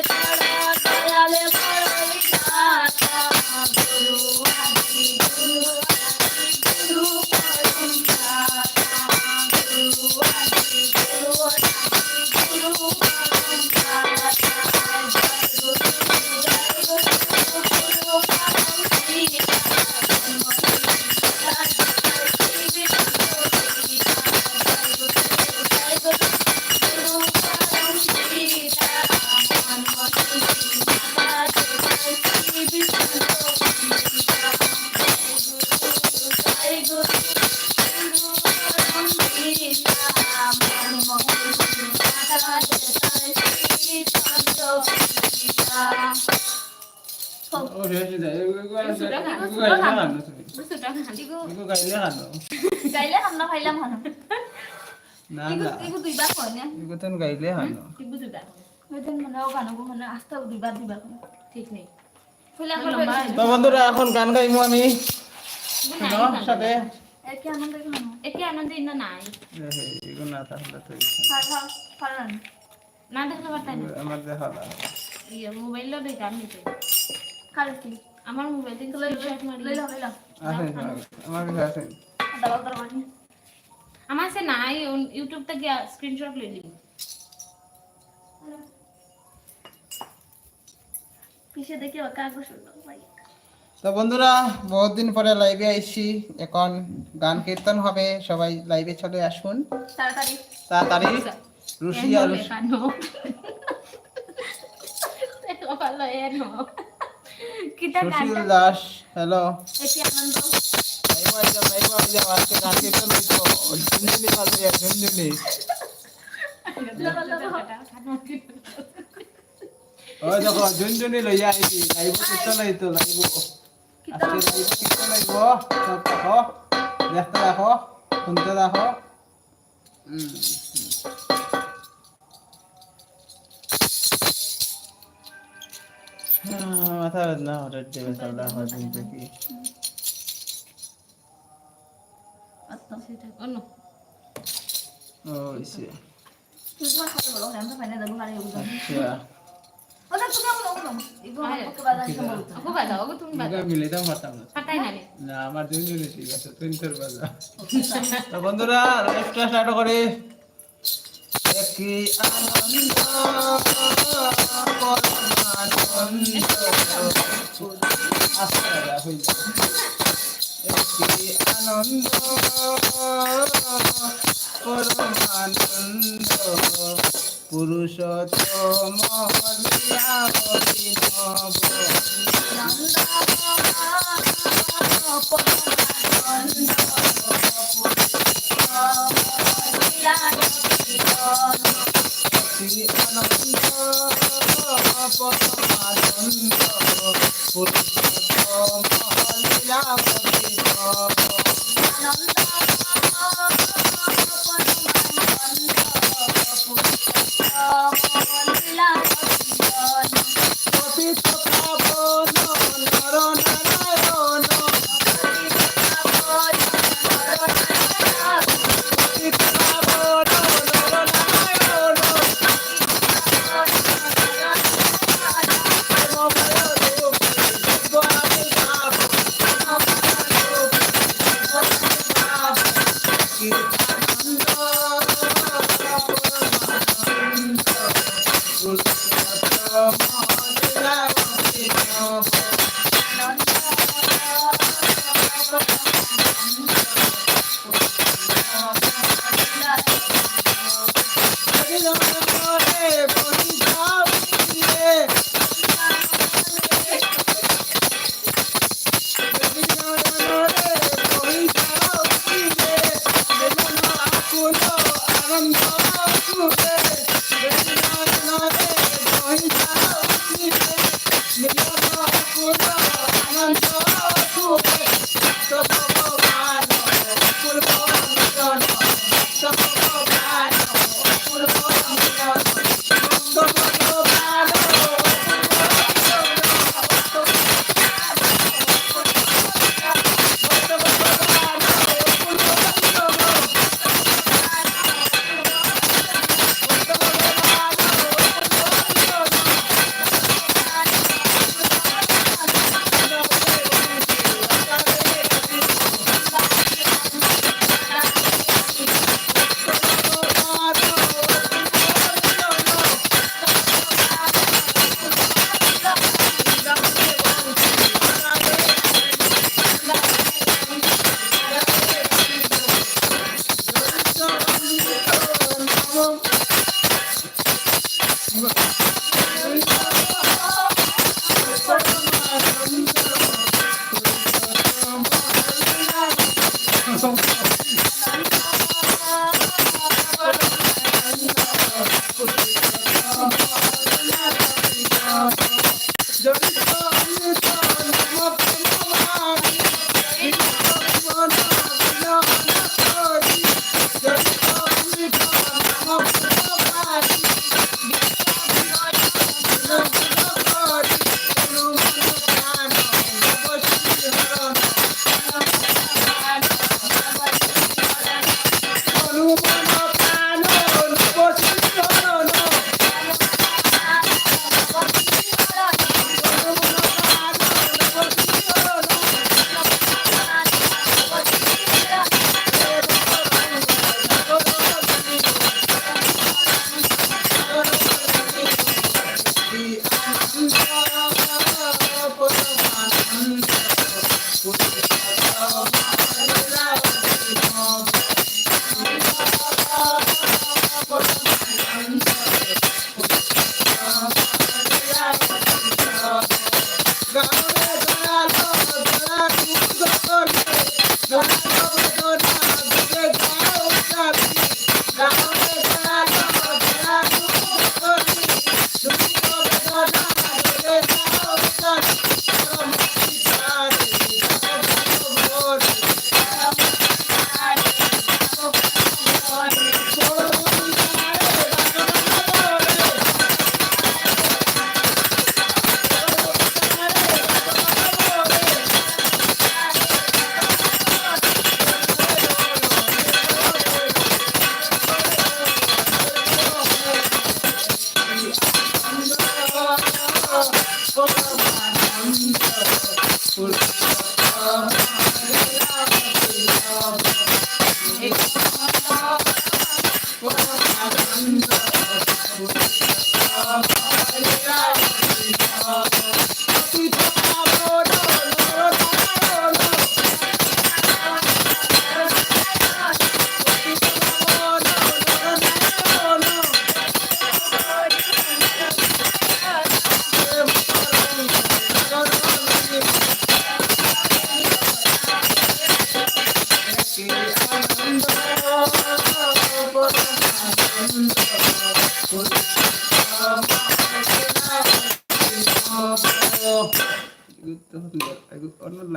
করো দয়ালে তো বন্ধুরা এখন গান গাইমু আমি সাথে একে আনন্দ কেন একে আনন্দ নাই এগো না তাহলে তো না দেখলে আমার দেখা ইয়ে মোবাইলও দেখে আমি আমার মোবাইল থেকে স্ক্রিনশট মারি লইলা লইলা আমার কাছে আসেন। দাও দাও মানে আমার সে নাই ইউটিউব থেকে স্ক্রিনশট লই দিই পিছে দেখি কাগজ ভাই। তো বন্ধুরা বহুত দিন পরে লাইভে আইছি। এখন গান কীর্তন হবে। সবাই লাইভে চলে আসুন। তাড়াতাড়ি। তাড়াতাড়ি। রুশি আর সুশীল দাস হ্যালো একে আনন্দ আইজাম লাইভ আইজাম আজকে গান কীর্তন হইতো ঝুনঝুনি বাজে ঝুনঝুনি ওই দেখো ঝুনঝুনি লইয়া আইছি লাইভ কীর্তন হইতো লাইভ আজকে লাইভ কীর্তন হইব সব দেখো দেখতে দেখো শুনতে দেখো। হুম মাথা না হঠাৎ দেবে তাহলে বাজা তো বন্ধুরা করে। আনন্দ পরমানন্দ পরমানন্দ পুরুষোত্তম অভিনব শ্রী আনন্দ পরমানন্দ পুরুষোত্তম লীলাবতী পতিত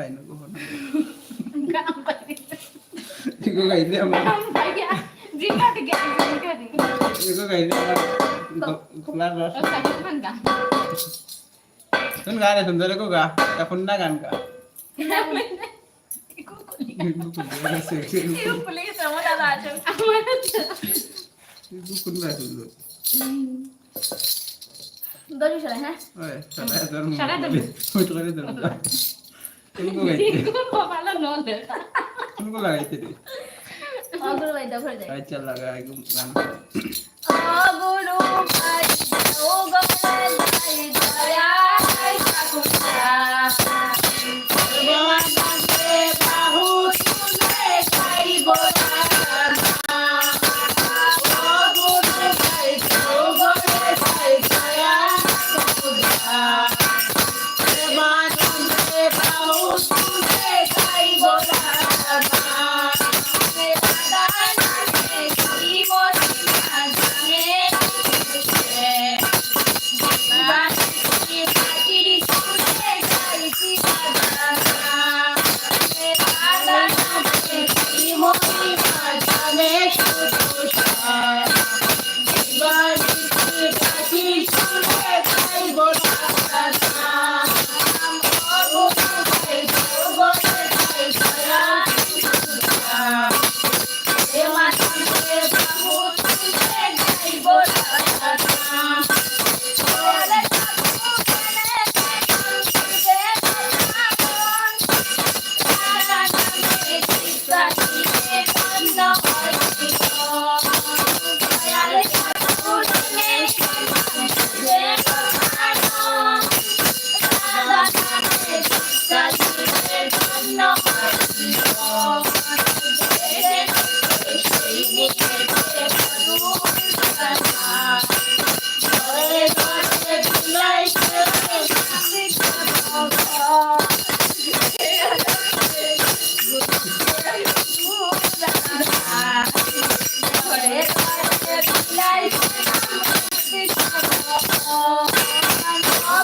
nambay naguho na. Kaambay dito. Ikaw kayo hindi ama. Kaambay ya. Di ka tiga ang ka din. Ikaw kayo hindi ama. Kular na. Sa kan ka. Sun ka na sundalo ko ka. Tapon na kan ka. Ikaw kulit. Ikaw kulit sa mga lahat. Amarat. Ikaw kulit na sundalo. Dori şöyle ha. Evet. Şöyle dönüm. Şöyle dönüm. Şöyle dönüm. Nito. Ano ko kayo? Hindi ko pa pala noon. Ano ko lang ito? Oh, gulo kayo, daw kayo.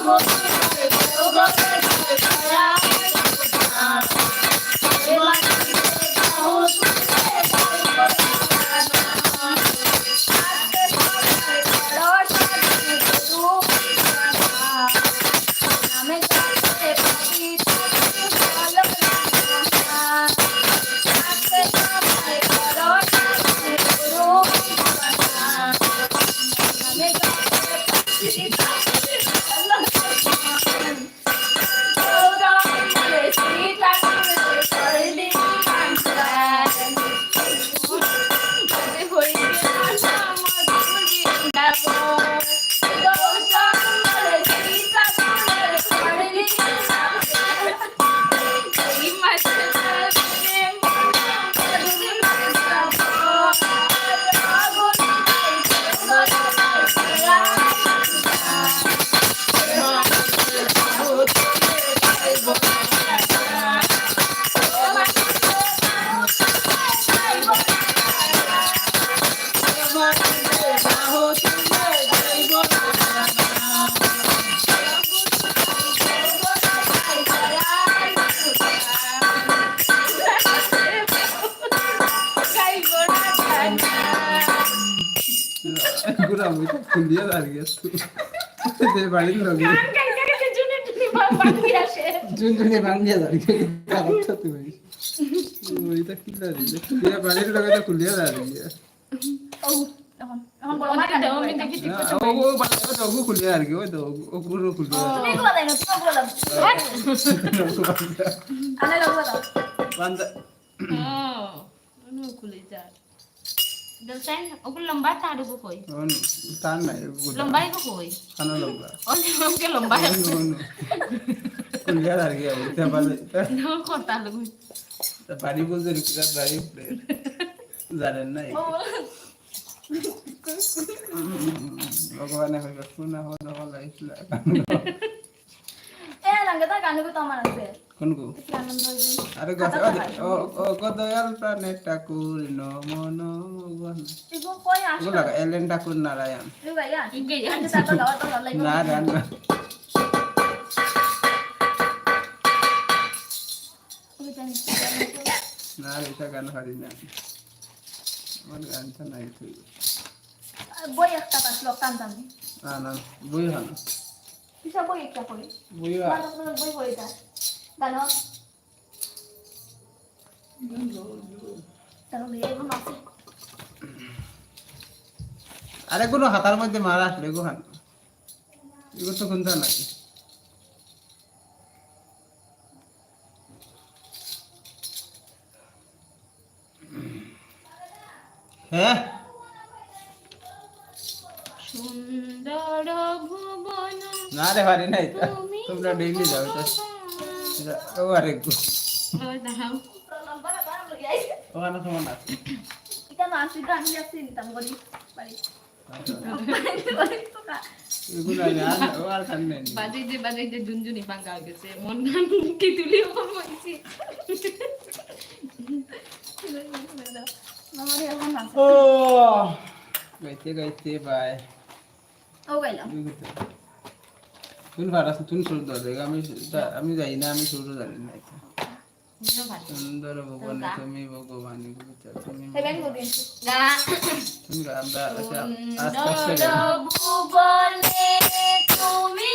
Thank you. মুইটা খুলিয়া দাঁড়িয়ে তুই বাড়ির লোক জুনজুনি ভাঙ্গিয়া দাঁড়িয়ে কাগজটা তুমি ওইটা কি দাঁড়িয়ে খুলিয়া বাড়ির লোক এটা খুলিয়া দাঁড়িয়ে খুলিয়া আর কি ওই তো ও গুরু খুলিয়া দেয় বান্দা খুলে যায় দলসাইন ওগুলো লম্বা কই অন তার নাই লম্বাই কো কই লম্বা লম্বা খুলিয়া দাঁড়িয়ে ওইটা বাজে না কথা লাগু বাড়ি বলতে রুকিরা বাড়ি জানেন নাই ভগবানে হইবে শুনা এ লাগে তা গানে তো আমার আছে কোন গো কি আনন্দ হইবে আরে কথা ও ও কদয়াল প্রাণে ঠাকুর নমন ভগবান। এগো কই আসো? এলেন ঠাকুর নারায়ণ। ইগে দাও নারায়ণ। না এটা গান হারি না। আমার গানটা নাই তুই। বই একটা পাসলো কান্দাম না না বই হানো। কিসা বই একটা পড়ি? বই বই পড়ি তা গানো তাহলে এগো নাচে আরে কোনো হাতার মধ্যে মারা আসলে গো হানো এগুলো তো কোনটা নাই। হ্যাঁ? সুন্দর ভুবন না রে পারি নাই তোমরা ডেইলি যাও তো বাজাইতে বাজাইতে দুনজুনি ভাঙা হয়ে গেছে মন গান কি তুলি হইছি আমার এখন নাচে ও গাইতে গাইতে বাই ও গাইলাম তুমি ভাড়া তুমি শুরু দাও আমি আমি যাই না আমি শুরু জানি না সুন্দর ভগবান তুমি ভগবান তুমি তুমি আচ্ছা ভুবনে তুমি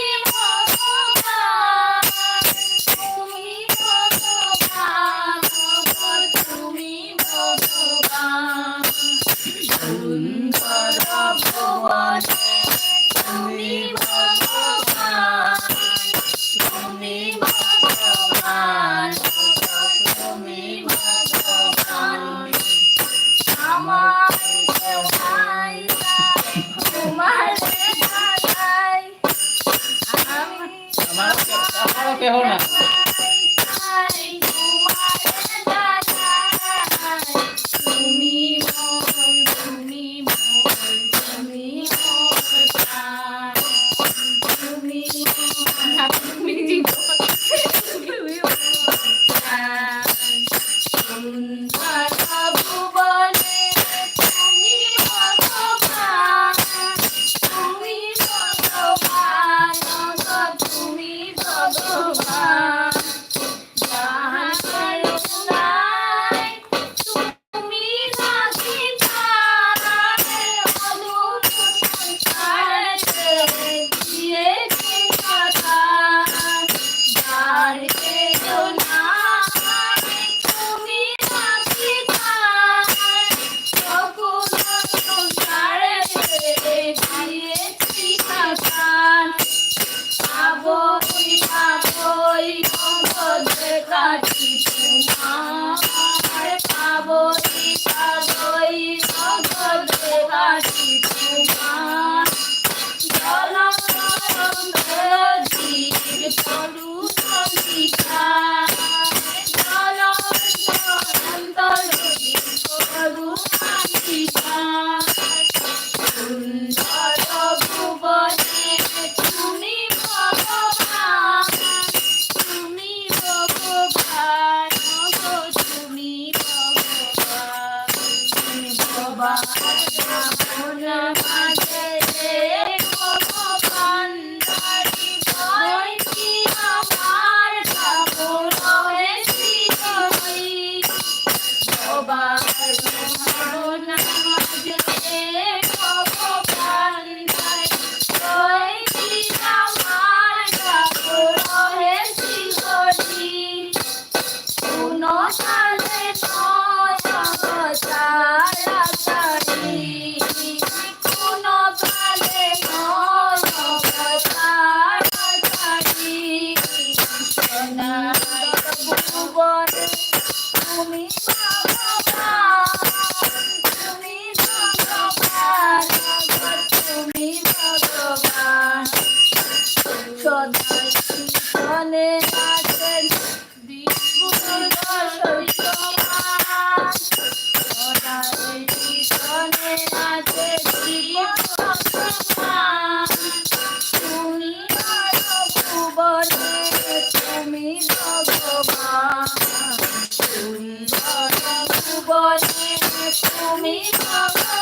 me, Papa.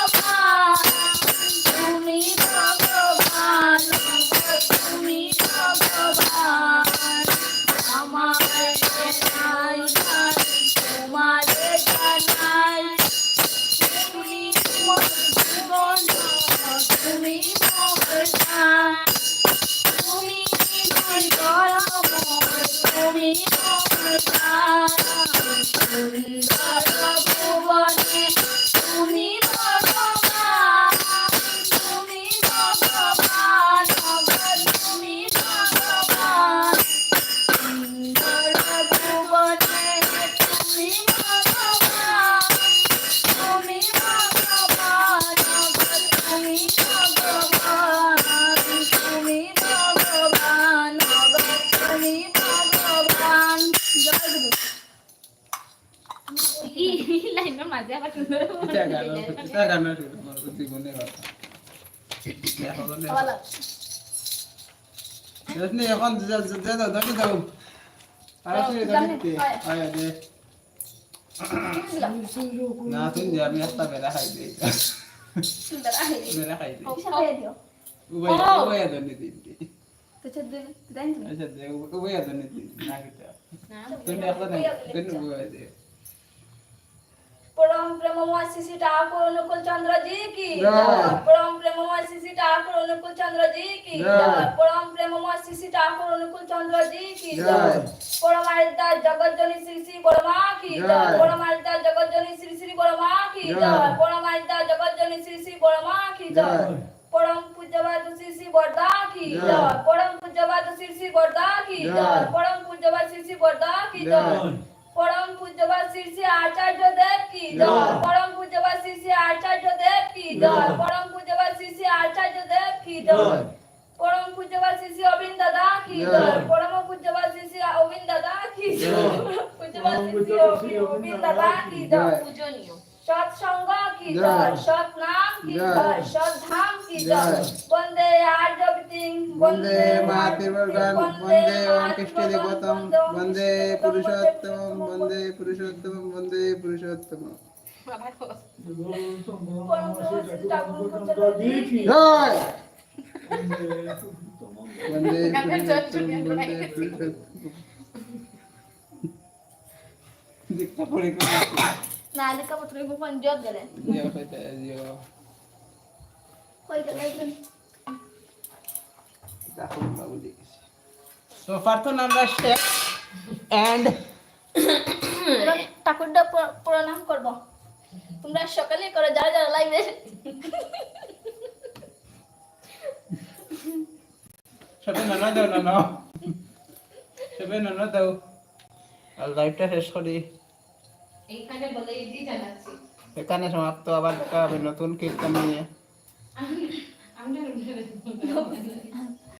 সুন্দর এটা গান এটা গান শুরু আমার জীবনে কথা দেখো তো দেখো। ভালো রজনী এখন যা যা যা দাও দাও দাও আর তুই দাও আয় দে না তুই যে আমি একটা বেলা খাই দে সুন্দর আহে বেলা খাই দে কিসা খাইয়া দিও উবাই উবাই দনি দিন তো চোদ্দ দেন তুমি আচ্ছা দে উবাই দনি परम प्रेममय श्री ठाकुर अनुकूल चंद्र जी की। परम प्रेममय श्री ठाकुर अनुकूल चंद्र जी की। परम प्रेममय श्री ठाकुर अनुकूल चंद्र जी की। परमायिता जगत जननी श्री श्री बरमा की। परमायिता जगत जननी श्री श्री बरमा की। परमायिता जगत जननी श्री श्री बरमा की। परम पूज्यवाद श्री श्री बरदा की। परम पूज्यवाद श्री श्री बरदा की। परम पूज्यवाद श्री श्री बरदा की। পরম পূজ্যবাদ শ্রী শ্রী আচার্য দেব কি জয়। পরম পূজ্যবাদ শ্রী আচার্য দেব কি জয়। পরম পূজ্যবাদ শ্রী আচার্য দেব কি জয়। পরম পূজ্যবাদ শ্রী শ্রী অবিন দাদা কি জয়। পরম পূজ্যবাদ শ্রী শ্রী অবিন দাদা কি জয়। পূজ্যবাদ শ্রী অবিন দাদা কি জয়। পূজনীয়। সৎসঙ্গ কি জয় সৎনাম কি জয় সৎধাম কি জয় বন্দে পুরুষোত্তম বন্দে পুরুষোত্তম বন্দে পুরুষোত্তম বন্দে Purushottam Nali ka putri ko pang jod galen. Yo kay ta yo. Hoy ka lang. Kita ko mauli. So far to number step and ঠাকুরটা প্রণাম করব তোমরা সকালে করে যারা যারা লাইভে সবে নানা দাও নানা সবে নানা দাও আর লাইভটা শেষ করি এইখানে বলে এটি জানাচ্ছি। এখানে সমাপ্ত আবার দেখা হবে নতুন কীর্তন নিয়ে। আমি আমি